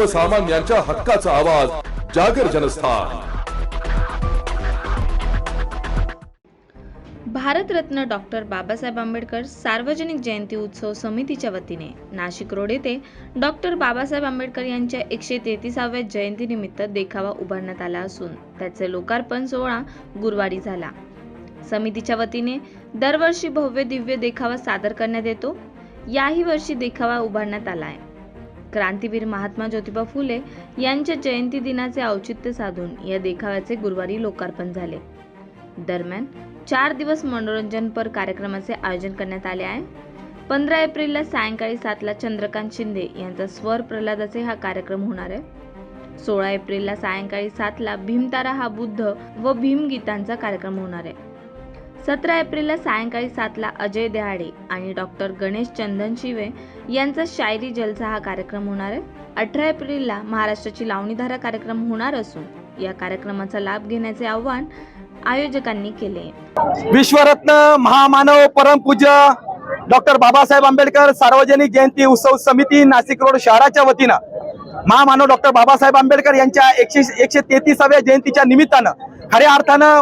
सर्वसामान्यांच्या हक्काचा आवाज जागर जनस्थान. भारतरत्न डॉक्टर बाबासाहेब आंबेडकर सार्वजनिक जयंती उत्सव समितीच्या वतीने नाशिक रोड येथे डॉक्टर बाबासाहेब आंबेडकर यांच्या एकशे तेहतीसाव्या जयंतीनिमित्त देखावा उभारण्यात आला असून त्याचे लोकार्पण सोहळा गुरुवारी झाला. समितीच्या वतीने दरवर्षी भव्य दिव्य देखावा सादर करण्यात येतो. याही वर्षी देखावा उभारण्यात आला आहे क्रांतीवीर महात्मा ज्योतिबा फुले यांच्या जयंती दिनाचे औचित्य साधून या देखाव्याचे गुरुवारी लोकार्पण झाले. दरम्यान चार दिवस मनोरंजनपर कार्यक्रमाचे आयोजन करण्यात आले आहे. पंधरा एप्रिलला सायंकाळी सातला चंद्रकांत शिंदे यांचा स्वर प्रल्हादाचे हा कार्यक्रम होणार आहे. सोळा एप्रिलला सायंकाळी सातला भीमतारा हा बुद्ध व भीमगीतांचा कार्यक्रम होणार आहे. सतरा एप्रिलला सायंकाळी सातला अजय दहाडे आणि डॉक्टर गणेश चंदन शिवे यांचा शायरी जलसा हा कार्यक्रम होणार आहे. अठरा एप्रिलला महाराष्ट्राची लावणीधारा कार्यक्रम होणार असून या कार्यक्रमाचा लाभ घेण्याचे आवाहन आयोजकांनी केले विश्वरत्न महामानव परमपूज्य डॉक्टर बाबासाहेब आंबेडकर सार्वजनिक जयंती उत्सव समिती नाशिक रोड शहराच्या वतीनं महामानव डॉक्टर बाबासाहेब आंबेडकर यांच्या एकशे एकशे तेहतीसाव्या जयंतीच्या निमित्तानं खऱ्या अर्थानं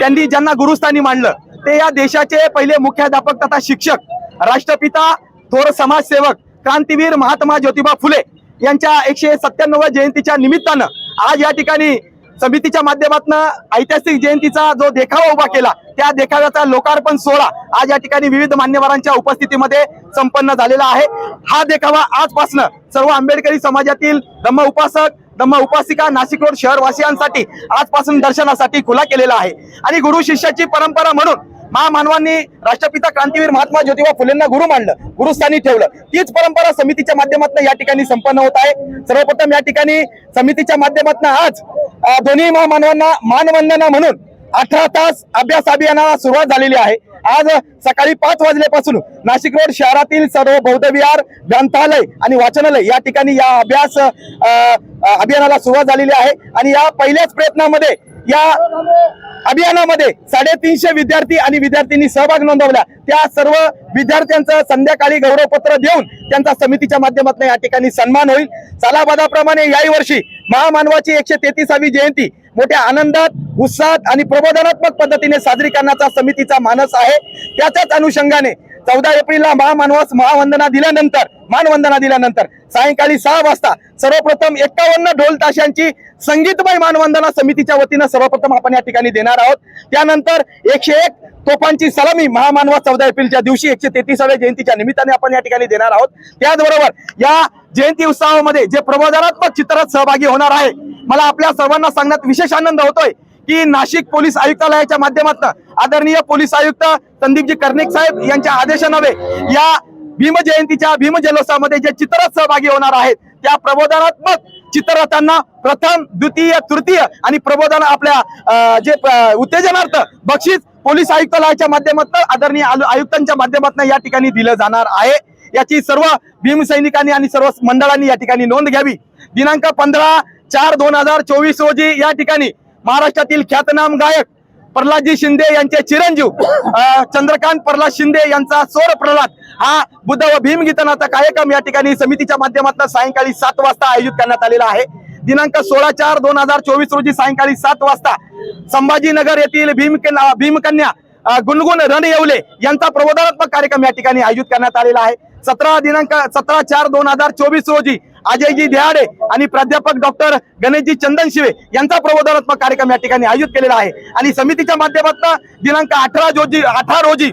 त्यांनी ज्यांना गुरुस्थानी मांडलं ते या देशाचे पहिले मुख्याध्यापक तथा शिक्षक राष्ट्रपिता थोर समाजसेवक क्रांतीवीर महात्मा ज्योतिबा फुले यांच्या एकशे सत्त्याण्णव जयंतीच्या निमित्तानं आज या ठिकाणी समितीच्या माध्यमातून ऐतिहासिक जयंतीचा जो देखावा उभा केला त्या देखाव्याचा लोकार्पण सोहळा आज या ठिकाणी विविध मान्यवरांच्या उपस्थितीमध्ये संपन्न झालेला आहे. हा देखावा आजपासनं सर्व आंबेडकरी समाजातील धम्म उपासक धम्म उपासिका नाशिक रोड शहरवासियांसाठी आजपासून दर्शनासाठी खुला केलेला आहे. आणि गुरु शिष्याची परंपरा म्हणून महामानवांनी राष्ट्रपिता क्रांतीवीर महात्मा ज्योतिबा फुलेंना गुरु मानलं गुरुस्थानी ठेवलं. तीच परंपरा समितीच्या माध्यमातून या ठिकाणी संपन्न होत आहे. सर्वप्रथम या ठिकाणी समितीच्या माध्यमातून आज दोन्ही महामानवांना मानवंदना म्हणून अठरा तास अभ्यास अभियानाला सुरुवात झालेली आहे. आज सकाळी पाच वाजल्यापासून नाशिक रोड शहरातील सर्व बौद्ध विहार ग्रंथालय आणि वाचनालय या ठिकाणी या अभ्यास अभियानाला सुरुवात झालेली आहे. आणि या पहिल्याच प्रयत्नामध्ये या अभियानामध्ये साडेतीनशे विद्यार्थी आणि विद्यार्थ्यांनी सहभाग नोंदवला. त्या सर्व विद्यार्थ्यांचं संध्याकाळी गौरवपत्र देऊन त्यांचा समितीच्या माध्यमातून या ठिकाणी सन्मान होईल. सालाबादाप्रमाणे याही वर्षी महामानवाची एकशे तेहतीसावी जयंती मोठ्या आनंदात उत्साहात आणि प्रबोधनात्मक पद्धतीने साजरी करण्याचा समितीचा मानस आहे. त्याच्याच अनुषंगाने चौदा एप्रिलला महामानवास महावंदना दिल्यानंतर मानवंदना दिल्यानंतर सायंकाळी सहा वाजता सर्वप्रथम एकावन्न ढोल ताशांची संगीतमय मानवंदना समितीच्या वतीनं सर्वप्रथम आपण या ठिकाणी देणार आहोत. त्यानंतर एकशे एक तोफांची सलामी महामानवा चौदा एप्रिलच्या दिवशी एकशे तेहतीसाव्या जयंतीच्या निमित्ताने आपण या ठिकाणी देणार आहोत. त्याचबरोबर या जयंती उत्सवामध्ये जे प्रबोधनात्मक चित्रात सहभागी होणार आहे मला आपल्या सर्वांना सांगण्यात विशेष आनंद होतोय. की नाशिक पोलीस आयुक्तालयाच्या माध्यमातून आदरणीय पोलीस आयुक्त संदीपजी कर्णिक साहेब यांच्या आदेशानवे या भीम जयंतीच्या भीम जे चित्रात सहभागी होणार आहेत त्या प्रबोधनात्मक चित्ररथांना प्रथम द्वितीय तृतीय आणि प्रबोधन आपल्या जे उत्तेजनार्थ बक्षीस पोलीस आयुक्तालयाच्या माध्यमातून आदरणीय आयुक्तांच्या माध्यमातून या ठिकाणी दिलं जाणार आहे. याची सर्व भीमसैनिकांनी आणि सर्व मंडळांनी या ठिकाणी नोंद घ्यावी. दिनांक पंधरा चार दोन हजार चोवीस रोजी या ठिकाणी महाराष्ट्रातील ख्यातनाम गायक प्रल्हादजी शिंदे यांचे चिरंजीव चंद्रकांत प्रल्हाद शिंदे यांचा सोर प्रल्हाद हा बुद्ध व भीम गीतनाचा कार्यक्रम या ठिकाणी समितीच्या माध्यमातून सायंकाळी सात वाजता आयोजित करण्यात आलेला आहे. दिनांक सोळा चार दोन हजार चोवीस रोजी सायंकाळी सात वाजता संभाजीनगर येथील भीम भीमकन्या गुणगुण रण येवले यांचा प्रबोधनात्मक कार्यक्रम या ठिकाणी आयोजित करण्यात आलेला आहे. सतरा दिनांक सतरा चार दोन हजार चोवीस रोजी अजयजी देहाडे आणि प्राध्यापक डॉक्टर गणेशजी चंदन शिवे यांचा प्रबोधनात्मक कार्यक्रम या ठिकाणी आयोजित केलेला आहे. आणि समितीच्या माध्यमातून दिनांक अठरा रोजी अठरा रोजी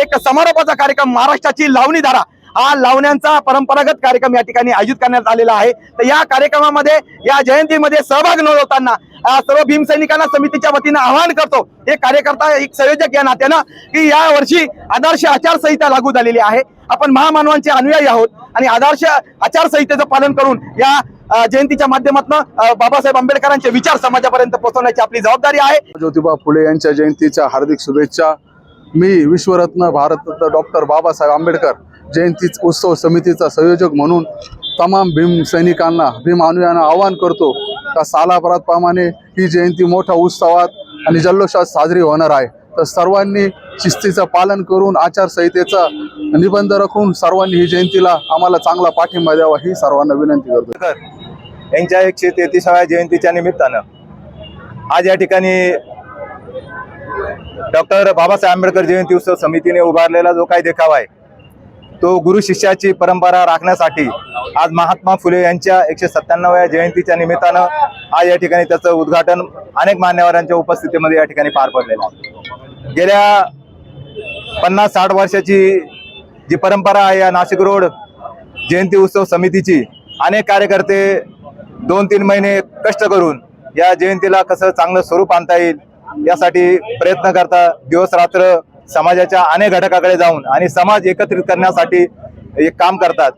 एक समारोपाचा कार्यक्रम महाराष्ट्राची लावणी धारा हा लावण्यांचा परंपरागत कार्यक्रम या ठिकाणी आयोजित करण्यात आलेला आहे. तर या कार्यक्रमामध्ये या जयंतीमध्ये सहभाग नोंदवताना सर्व भीमसैनिकांना समितीच्या वतीनं आवाहन करतो. एक कार्यकर्ता एक संयोजक या नात्यानं की या वर्षी आदर्श आचारसंहिता लागू झालेली आहे. आपण महामानवांचे अनुयायी आहोत आणि आदर्श आचारसंहितेचं पालन करून या जयंतीच्या माध्यमातून बाबासाहेब आंबेडकरांचे विचार समाजापर्यंत पोहोचवण्याची आपली जबाबदारी आहे. ज्योतिबा फुले यांच्या जयंतीच्या हार्दिक शुभेच्छा. मी विश्वरत्न भारतरत्न डॉक्टर बाबासाहेब आंबेडकर जयंती उत्सव समितीचा संयोजक म्हणून तमाम भीम सैनिकांना भीम अनुयायांना आवाहन करतो. का सालाभराप्रमाणे ही जयंती मोठ्या उत्सवात आणि जल्लोषात साजरी होणार आहे. तर सर्वांनी शिस्तीचं पालन करून आचारसंहितेचा निबंध राखून सर्वांनी ही जयंतीला आम्हाला चांगला पाठिंबा द्यावा ही सर्वांना विनंती करतो. यांच्या एकशे तेहतीसाव्या जयंतीच्या निमित्तानं आज या ठिकाणी डॉक्टर बाबासाहेब आंबेडकर जयंती उत्सव समितीने उभारलेला जो काही देखावा आहे तो गुरु शिष्याची परंपरा राखण्यासाठी आज महात्मा फुले यांच्या एकशे सत्त्याण्णव्या जयंतीच्या निमित्तानं आज या ठिकाणी त्याचं उद्घाटन अनेक मान्यवरांच्या उपस्थितीमध्ये या ठिकाणी पार पडलेलं आहे. गेल्या पन्नास साठ वर्षाची जी परंपरा आहे या नाशिक रोड जयंती उत्सव समितीची अनेक कार्यकर्ते दोन तीन महिने कष्ट करून या जयंतीला कसं चांगलं स्वरूप आणता येईल यासाठी प्रयत्न करता दिवस रात्र समाजाच्या अनेक घटकाकडे जाऊन आणि समाज एकत्रित करण्यासाठी एक काम करतात.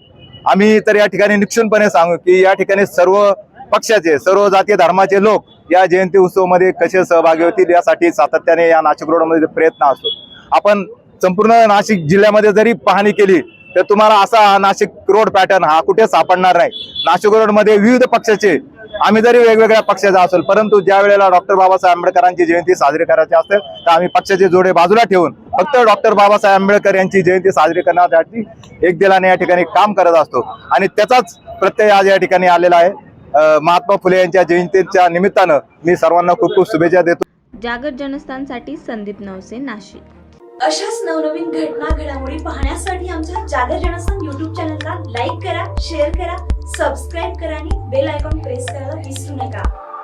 आम्ही तर या ठिकाणी निक्षूनपणे सांगू की या ठिकाणी सर्व पक्षाचे सर्व जातीय धर्माचे लोक या जयंती उत्सवमध्ये कसे सहभागी होतील यासाठी सातत्याने या नाशिक रोडमध्ये प्रयत्न असतो. आपण संपूर्ण नाशिक जिल्ह्यामध्ये जरी पाहणी केली तर तुम्हाला असा नाशिक रोड पॅटर्न हा कुठे सापडणार नाही. नाशिक रोडमध्ये विविध पक्षाचे आम्ही जरी वेगवेगळ्या पक्षाचा असेल परंतु ज्या वेळेला डॉक्टर बाबासाहेब आंबेडकरांची जयंती साजरी करायची असेल तर आम्ही पक्षाचे जोडे बाजूला ठेवून फक्त डॉक्टर बाबासाहेब आंबेडकर यांची जयंती साजरी करण्यासाठी एक दिलाने या ठिकाणी काम करत असतो. आणि त्याचाच प्रत्यय आज या ठिकाणी आलेला आहे. महात्मा फुले यांच्या जयंतीच्या निमित्तानं मी सर्वांना खूप खूप शुभेच्छा देतो. जागर जनस्थानसाठी संदीप नवसे नाशिक. अशाच नवनवीन घटना घडामोडी पाहण्यासाठी आमच्या जागर जनस्थान युट्यूब चॅनलला लाईक करा शेअर करा सबस्क्राईब करा आणि बेल आयकॉन प्रेस करायला विसरू नका.